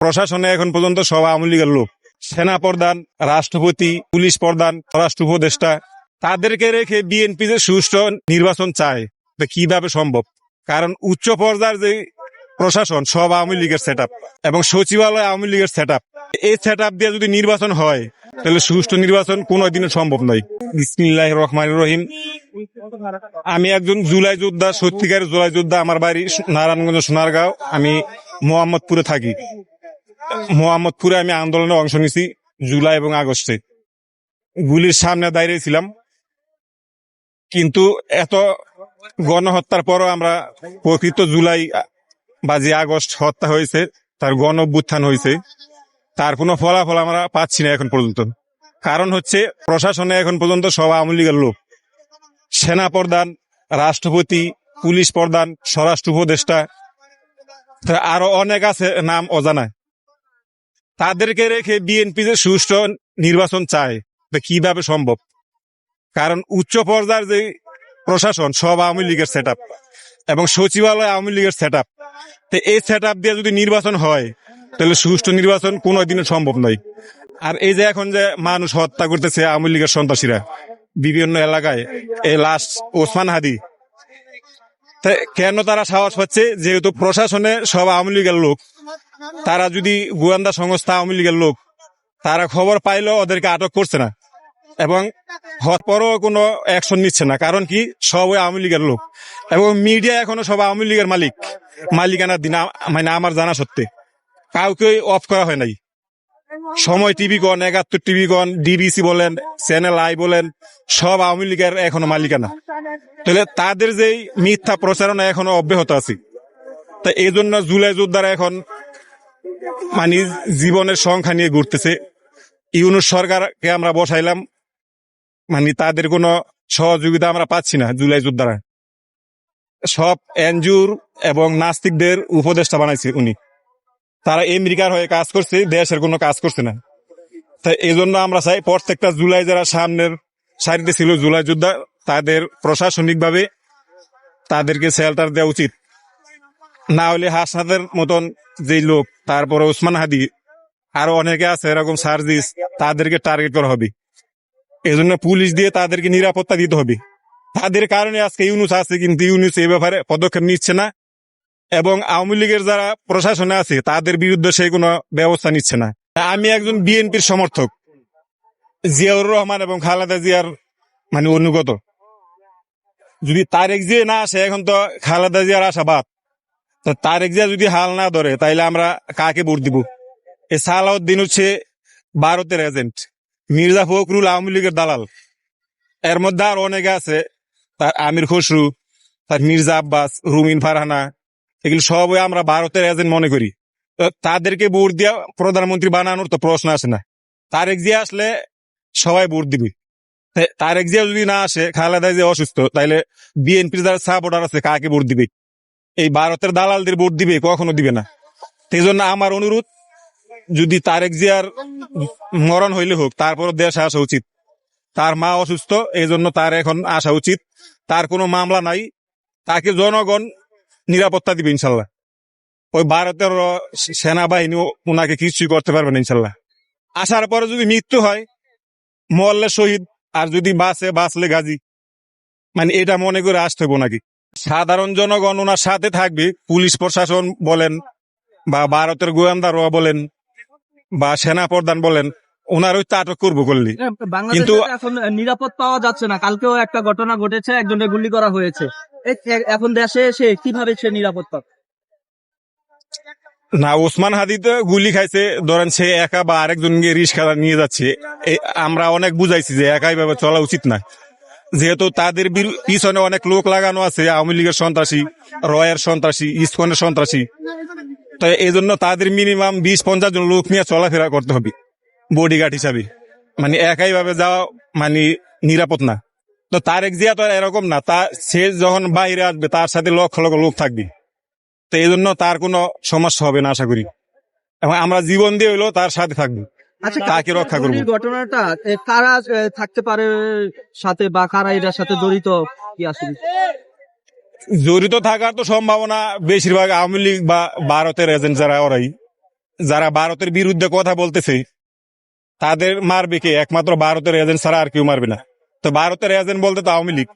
প্রশাসনে এখন পর্যন্ত সব আওয়ামী লীগের লোক। সেনা প্রধান, রাষ্ট্রপতি, পুলিশ প্রধান স্বরাষ্ট্র উপদেষ্টা, তাদেরকে রেখে বিএনপি যে সুষ্ঠু নির্বাচন চায় তো কীভাবে সম্ভব? কারণ উচ্চ পর্যায়ের যে প্রশাসন, সব আওয়ামী লীগের সেট এবং সচিবালয় আওয়ামী লীগের সেট এই সেট দিয়ে যদি নির্বাচন হয়, তাহলে সুষ্ঠু নির্বাচন কোনোদিনও সম্ভব নয়। বিসমিল্লাহ রহমান রহিম। আমি একজন জুলাই যোদ্ধা সত্যিকারের জুলাই যোদ্ধা আমার বাড়ি নারায়ণগঞ্জ সোনারগাঁও। আমি মোহাম্মদপুরে থাকি। মোহাম্মদপুরে আমি আন্দোলনে অংশ নিছি জুলাই এবং আগস্টে। গুলির সামনে দাঁড়িয়েছিলাম কিন্তু এত গণহত্যার পরও আমরা প্রকৃত জুলাই বা যে আগস্ট হত্যা হয়েছে, তার গণ অভ্যুত্থান হয়েছে, তার কোনো ফলাফল আমরা পাচ্ছি না এখন পর্যন্ত। কারণ হচ্ছে, প্রশাসনে এখন পর্যন্ত সব আওয়ামী লীগের লোক। সেনা প্রধান, রাষ্ট্রপতি, পুলিশ প্রধান, স্বরাষ্ট্র উপদেষ্টা আরও অনেক আছে নাম অজানা তাদেরকে রেখে বিএনপি যে সুষ্ঠু নির্বাচন চায়, তো কীভাবে সম্ভব? কারণ উচ্চ পর্যায়ের যে প্রশাসন, সব আওয়ামী লীগের সেট এবং সচিবালয় আওয়ামী লীগের সেট তো এই সেট দিয়ে যদি নির্বাচন হয়, তাহলে সুষ্ঠু নির্বাচন কোনোদিনও সম্ভব নয়। আর এই যে এখন যে মানুষ হত্যা করতেছে আওয়ামী লীগের সন্ত্রাসীরা, বিভিন্ন এলাকায়, এই লাস্ট ওসমান হাদি কেন তারা সাহস পাচ্ছে? যেহেতু প্রশাসনে সব আওয়ামী লীগের লোক। তারা যদি গোয়েন্দা সংস্থা আওয়ামী লীগের লোক, তারা খবর পাইলেও ওদেরকে আটক করছে না। এবং পরও কোনো অ্যাকশন নিচ্ছে না। কারণ কি? সব ওই আওয়ামী লীগের লোক। এবং মিডিয়া এখনও সব আওয়ামী লীগের মালিক। মালিকানার দিন মানে আমার জানা সত্ত্বে। কাউকে অফ করা হয় নাই। সময় টিভি গণ একাত্তর টিভি গন ডিবিসি বলেন চ্যানেল আই বলেন, সব আওয়ামী লীগের এখনও মালিকানা। তাহলে তাদের যেই মিথ্যা প্রচারণা এখনও অব্যাহত আছে, তা এই জন্য জুলাই যোদ্ধারা এখন মানে জীবনের সংখ্যা নিয়ে ঘুরতেছে। ইউনুস সরকারকে আমরা বসাইলাম মানে তাদের কোনো সহযোগিতা আমরা পাচ্ছি না জুলাই যোদ্ধারা। সব এনজুর এবং নাস্তিকদের উপদেষ্টা বানাইছে উনি। তারা আমেরিকার হয়ে কাজ করছে, দেশের কোনো কাজ করছে না। তাই এই জন্য আমরা চাই প্রত্যেকটা জুলাই যারা সামনের সারিতে ছিল, জুলাই যোদ্ধা, তাদের প্রশাসনিকভাবে তাদেরকে শেল্টার দেওয়া উচিত। না হলে হাসনাদের মতন যে লোক, তারপরে ওসমান হাদি, আরও অনেকে আছে, এরকম সার্জিস, তাদেরকে টার্গেট করা হবে। এই জন্য পুলিশ দিয়ে তাদেরকে নিরাপত্তা দিতে হবে। তাদের কারণে আজকে ইউনুস আছে, কিন্তু ইউনুস এই ব্যাপারে পদক্ষেপ নিচ্ছে না। এবং আওয়ামী লীগের যারা প্রশাসনে আছে, তাদের বিরুদ্ধে সেই কোনো ব্যবস্থা নিচ্ছে না। আমি একজন বিএনপির সমর্থক, জিয়াউর রহমান এবং খালেদা জিয়ার মানে অনুগত। যদি তারেক জিয়া না আসে, এখন তো খালেদা জিয়ার আশাবাদ। তো তারেক জিয়া যদি হাল না ধরে, তাইলে আমরা কাকে ভোট দিব? এ সালাউদ্দিন হচ্ছে ভারতের এজেন্ট, মির্জা ফখরুল আওয়ামী লীগের দালাল। এর মধ্যে আর অনেকে আছে, তার আমির খসরু, তার মির্জা আব্বাস, রুমিন ফারহানা এগুলো সবই আমরা ভারতের এজেন্ট মনে করি। তাদেরকে ভোট দিয়া প্রধানমন্ত্রী বানানোর তো প্রশ্ন আসে না। তারেক জিয়া আসলে সবাই ভোট দিবে। তারেক জিয়া যদি না আসে, খালেদা জিয়া অসুস্থ, তাইলে বিএনপির যারা সাপোর্টার আছে, কাকে ভোট দিবে? এই ভারতের দালালদের ভোট দিবে, কখনো দিবে না। সেই জন্য আমার অনুরোধ, যদি তারেক জিয়ার মরণ হইলে হোক তারপর দেশ আসা উচিত। তার মা অসুস্থ এই জন্য তার এখন আসা উচিত। তার কোনো মামলা নাই। তাকে জনগণ নিরাপত্তা দিবে ইনশাল্লাহ। ওই ভারতের সেনাবাহিনী ওনাকে কিছুই করতে পারবে না ইনশাল্লাহ। আসার পরে যদি মৃত্যু হয় মরলে শহীদ আর যদি বাঁচে বাঁচলে গাজী। মানে এটা মনে করে আসতে হবে নাকি? সাধারণ জনগণ ওনার সাথে থাকবে পুলিশ প্রশাসন বলেন বা ভারতের গোয়েন্দা র বলেন বা সেনা প্রধান বলেন ওনার ওই আটক করব করলি কিন্তু- এখন নিরাপদ পাওয়া যাচ্ছে না। কালকেও একটা ঘটনা ঘটেছে একজনের গুলি করা হয়েছে। এখন দেশে এসে কীভাবে সে নিরাপদ পাবে? না, ওসমান হাদি তো গুলি খাইছে। ধরেন সে একা বা আরেকজনকে রিস্কা নিয়ে যাচ্ছে। আমরা অনেক বুঝাইছি যে একাই ভাবে চলা উচিত না। যেহেতু তাদের পিছনে অনেক লোক লাগানো আছে, আওয়ামী লীগের সন্ত্রাসী, রয়ের সন্ত্রাসী, ইস্কনের সন্ত্রাসী। তো এই জন্য তাদের মিনিমাম বিশ, পঞ্চাশ জন লোক নিয়ে চলাফেরা করতে হবে বডিগার্ড হিসাবে। মানে একাই ভাবে যাওয়া মানে নিরাপদ না। তো তারেক জিয়া তো আর এরকম না। তা সে যখন বাইরে আসবে তার সাথে লক্ষ লক্ষ লোক থাকবে। তো এই জন্য তার কোনো সমস্যা হবে না আশা করি। এবং আমরা জীবন দিয়ে হইলেও তার সাথে থাকব। আচ্ছা কাকে রক্ষা করব? ঘটনাটা কারা থাকতে পারে সাথে বা কারা এটার সাথে জড়িত? কি আসলে জড়িত থাকার তো সম্ভাবনা বেশিরভাগ আওয়ামী লীগ বা ভারতের এজেন্ট যারা ওরাই। যারা ভারতের বিরুদ্ধে কথা বলতেছে তাদের মারবে কে? একমাত্র ভারতের এজেন্ট ছাড়া আর কেউ মারবে না। তো ভারতের এজেন্ট বলতে তো আওয়ামী লীগ।